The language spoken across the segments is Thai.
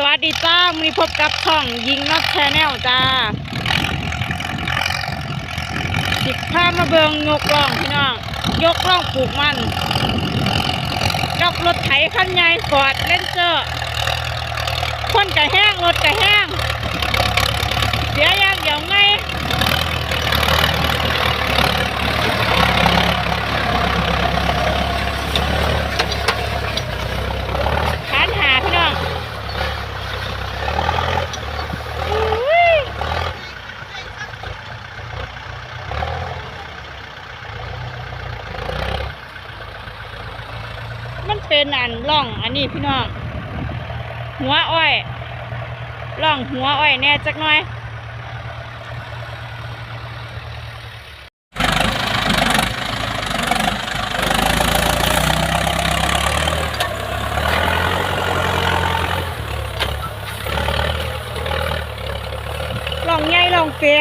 สวัสดีจ้ามือพบกับช่องยิงนอกแชนแนลจ้าสิบพามาเบิงยกล่องพี่น้อง ยกล่องปลูกมันกับรถไถคันใหญ่ฟอร์ดเลนเจอร์คนกะแห้งรถกะแห้งเสียอย่างเดียวไง ขานหาพี่น้องอุ๊ยมัน เป็นอันร่องอันนี้พี่น้อง หัวอ้อยร่องหัวอ้อยแน่จักหน่อยลองใหญ่ลองเปีย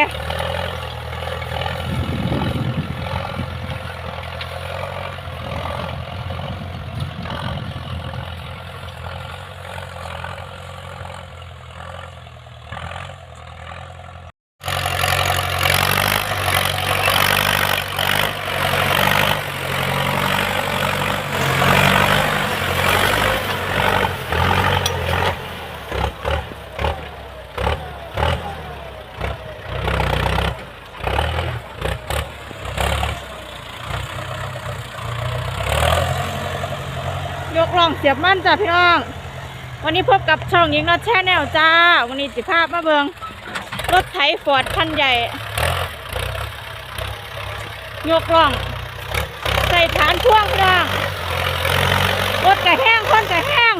กลองเสียบมั่นจ้าพี่น้อง วันนี้พบกับช่องยิงนอตแช่แนวจ้า วันนี้จิภาพมาเบิงรถไถฟอร์ดคันใหญ่ ยกล่อง ใส่ฐานพ่วงพี่น้อง รถกระแห้งคนกระแห้ง